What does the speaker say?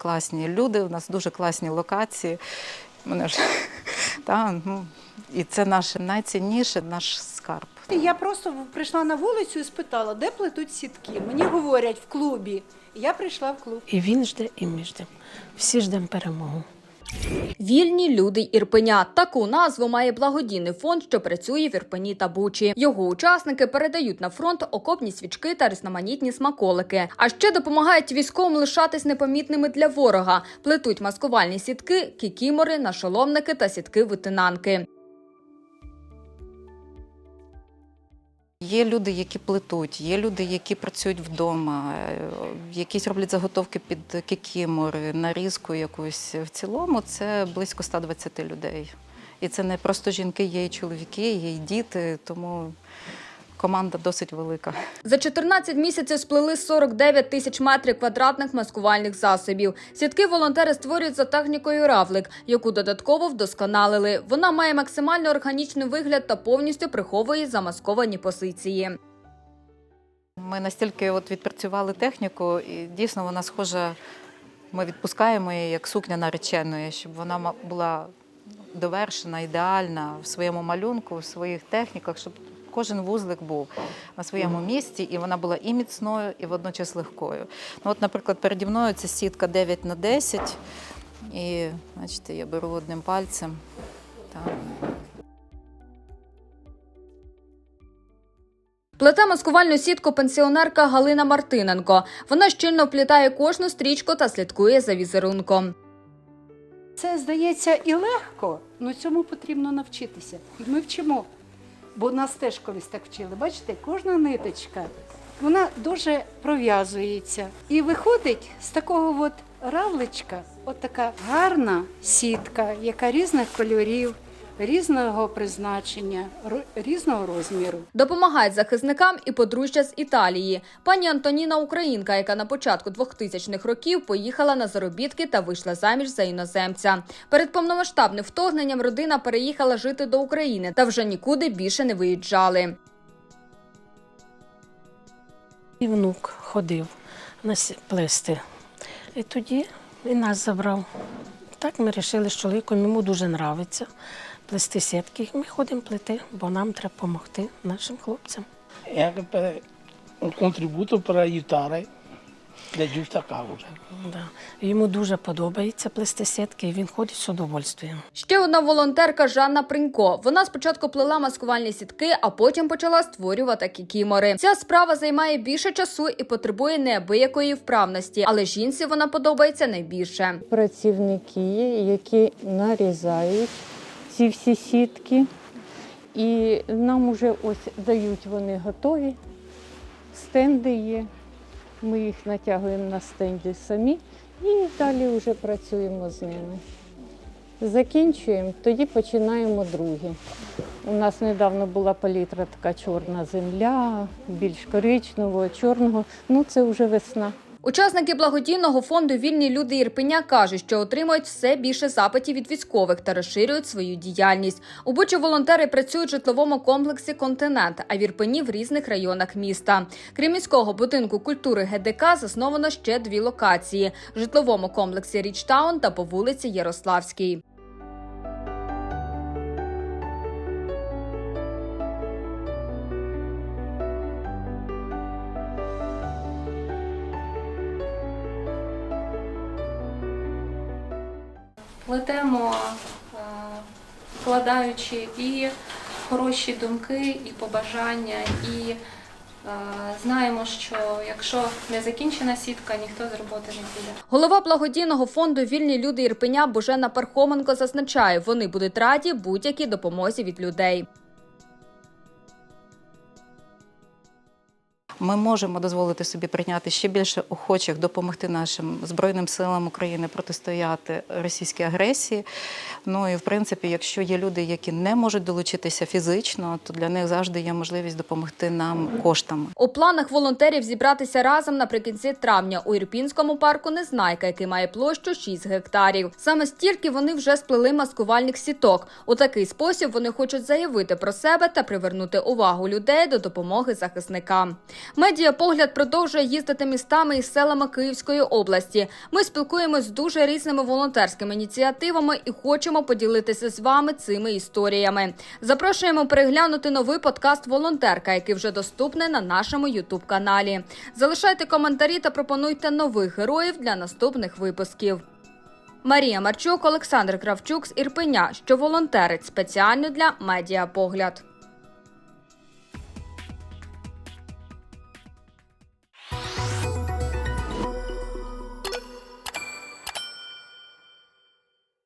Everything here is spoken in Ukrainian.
класні люди, у нас дуже класні локації. Мене ж та, ну, і це наше найцінніше, наш скарб. Я просто прийшла на вулицю і спитала, де плетуть сітки. Мені говорять в клубі. Я прийшла в клуб. І він жде, і ми ждемо. Всі ждемо перемогу. Вільні люди Ірпеня. Таку назву має благодійний фонд, що працює в Ірпені та Бучі. Його учасники передають на фронт окопні свічки та різноманітні смаколики. А ще допомагають військовим лишатись непомітними для ворога. Плетуть маскувальні сітки, кікімори, нашоломники та сітки-витинанки. Є люди, які плетуть, є люди, які працюють вдома, е, якісь роблять заготовки під кікімори, нарізку якусь. В цілому це близько 120 людей. І це не просто жінки, є і чоловіки, є і діти, тому команда досить велика. За 14 місяців сплели 49 тисяч метрів квадратних маскувальних засобів. Сітки волонтери створюють за технікою равлик, яку додатково вдосконалили. Вона має максимально органічний вигляд та повністю приховує замасковані позиції. Ми настільки от відпрацювали техніку, і дійсно вона схожа. Ми відпускаємо її як сукня нареченої, щоб вона була довершена, ідеальна в своєму малюнку, в своїх техніках, щоб кожен вузлик був на своєму місці, і вона була і міцною, і водночас легкою. Ну, от, наприклад, переді мною це сітка 9 на 10, і бачите, я беру одним пальцем. Так. Плете маскувальну сітку пенсіонерка Галина Мартиненко. Вона щільно вплітає кожну стрічку та слідкує за візерунком. Це здається і легко, але цьому потрібно навчитися. І ми вчимо. Бо нас теж колись так вчили. Бачите, кожна ниточка вона дуже пров'язується. І виходить з такого от равличка, от така гарна сітка, яка різних кольорів, різного призначення, різного розміру. Допомагають захисникам і подружжя з Італії. Пані Антоніна Українка, яка на початку 2000-х років поїхала на заробітки та вийшла заміж за іноземця. Перед повномасштабним вторгненням родина переїхала жити до України та вже нікуди більше не виїжджали. І внук ходив на сі- плести. І тоді він нас забрав. Так ми вирішили з чоловіком, йому дуже подобається плести сітки. Ми ходимо плести, бо нам треба допомогти нашим хлопцям. un contributo per aiutare la giusta causa. Да. Йому дуже подобається плести сітки, і він ходить з удовольствием. Ще одна волонтерка Жанна Принько. Вона спочатку плела маскувальні сітки, а потім почала створювати кікімори. Ця справа займає більше часу і потребує неабиякої вправності, але жінці вона подобається найбільше. працівники які нарізають ці всі сітки. І нам вже ось дають вони готові. Стенди є. Ми їх натягуємо на стенді самі і далі вже працюємо з ними. Закінчуємо, тоді починаємо друге. У нас недавно була палітра така чорна земля, більш коричневого, чорного. Ну це вже весна. Учасники благодійного фонду Вільні люди Ірпеня кажуть, що отримують все більше запитів від військових та розширюють свою діяльність. У Бучі волонтери працюють в житловому комплексі Континент, а в Ірпені в різних районах міста. Крім міського будинку культури ГДК засновано ще дві локації: в житловому комплексі Річтаун та по вулиці Ярославській. Плетемо, е, вкладаючи і хороші думки, і побажання, і е, знаємо, що якщо не закінчена сітка, ніхто з роботи не піде. Голова благодійного фонду Вільні люди Ірпеня Божена Пархоменко зазначає, вони будуть раді будь-якій допомозі від людей. Ми можемо дозволити собі прийняти ще більше охочих допомогти нашим збройним силам України протистояти російській агресії. Ну і в принципі, якщо є люди, які не можуть долучитися фізично, то для них завжди є можливість допомогти нам коштами. У планах волонтерів зібратися разом наприкінці травня у Ірпінському парку Незнайка, який має площу 6 гектарів. Саме стільки вони вже сплели маскувальних сіток. У такий спосіб вони хочуть заявити про себе та привернути увагу людей до допомоги захисникам. Медіапогляд продовжує їздити містами і селами Київської області. Ми спілкуємось з дуже різними волонтерськими ініціативами і хочемо поділитися з вами цими історіями. Запрошуємо переглянути новий подкаст Волонтерка, який вже доступний на нашому Ютуб каналі. Залишайте коментарі та пропонуйте нових героїв для наступних випусків. Марія Марчук, Олександр Кравчук з Ірпеня, що волонтерить спеціально для медіапогляд.